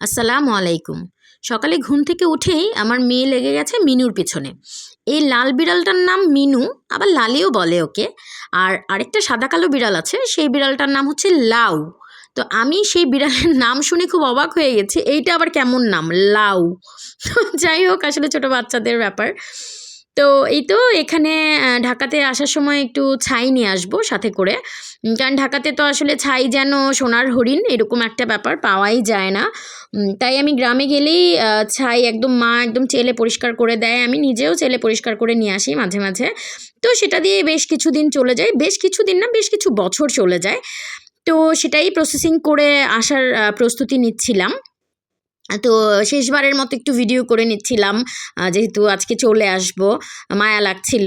আসসালামু আলাইকুম। সকালে ঘুম থেকে উঠেই আমার মেয়ে লেগে গেছে মিনুর পিছনে। এই লাল বিড়ালটার নাম মিনু, আবার লালিও বলে ওকে। আর আরেকটা সাদা কালো বিড়াল আছে, সেই বিড়ালটার নাম হচ্ছে লাউ। তো আমি সেই বিড়ালের নাম শুনে খুব অবাক হয়ে গেছি, এইটা আবার কেমন নাম? লাউ। যাই হোক, আসলে ছোটো বাচ্চাদের ব্যাপার। তো এই তো এখানে ঢাকাতে আসার সময় একটু ছাই নিয়ে আসব সাথে করে। কারণ ঢাকাতে তো আসলে ছাই যেন সোনার হরিণ এরকম একটা ব্যাপার পাওয়াই যায় না। তাই আমি গ্রামে গেলেই ছাই একদম মা একদম চেলে পরিষ্কার করে দেয়। আমি নিজেও চেলে পরিষ্কার করে নিয়ে আসি মাঝে মাঝে। তো সেটা দিয়ে বেশ কিছুদিন চলে যায়। বেশ কিছুদিন না, বেশ কিছু বছর চলে যায়। তো সেটাই প্রসেসিং করে আসার প্রস্তুতি নিচ্ছিলাম। তো শেষবারের মতো একটু ভিডিও করে নিচ্ছিলাম যেহেতু আজকে চলে আসব, মায়া লাগছিল।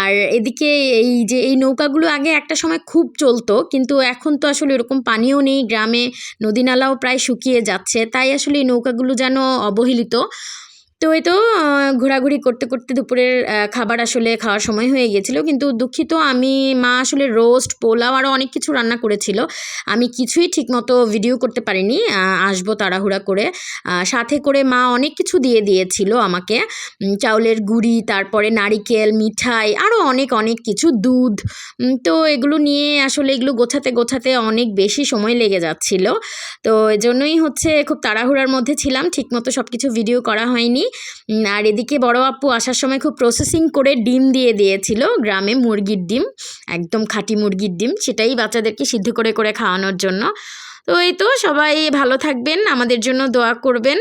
আর এদিকে এই যে এই নৌকাগুলো আগে একটা সময় খুব চলতো, কিন্তু এখন তো আসলে এরকম পানিও নেই, গ্রামে নদী নালাও প্রায় শুকিয়ে যাচ্ছে, তাই আসলে এই নৌকাগুলো যেন অবহেলিত। তো এই তো ঘোরাঘুরি করতে করতে দুপুরের খাবার আসলে খাওয়ার সময় হয়ে গিয়েছিল। কিন্তু দুঃখিত, আমি, মা আসলে রোস্ট, পোলাও আরও অনেক কিছু রান্না করেছিল। আমি কিছুই ঠিকমতো ভিডিও করতে পারিনি আসব তাড়াহুড়া করে। সাথে করে মা অনেক কিছু দিয়ে দিয়েছিল আমাকে। চাউলের গুড়ি, তারপরে নারিকেল, মিঠাই আরও অনেক অনেক কিছু, দুধ। তো এগুলো নিয়ে আসলে এগুলো গোছাতে গোছাতে অনেক বেশি সময় লেগে যাচ্ছিল। তো এজন্যই হচ্ছে খুব তাড়াহুড়ার মধ্যে ছিলাম। ঠিকমতো সব কিছু ভিডিও করা হয়নি। আর এদিকে বড় আপু আসার সময় খুব প্রসেসিং করে ডিম দিয়ে দিয়েছিল, গ্রামে মুরগির ডিম, একদম খাঁটি মুরগির ডিম, সেটাই বাচ্চাদেরকে সিদ্ধ করে করে খাওয়ানোর জন্য। তো এই তো সবাই ভালো থাকবেন, আমাদের জন্য দোয়া করবেন।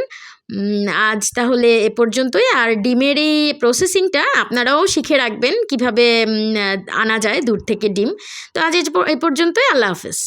আজ তাহলে এ পর্যন্তই। আর ডিমের এই প্রসেসিংটা আপনারাও শিখে রাখবেন কীভাবে আনা যায় দূর থেকে ডিম। তো আজ এ পর্যন্তই, আল্লাহ হাফেজ।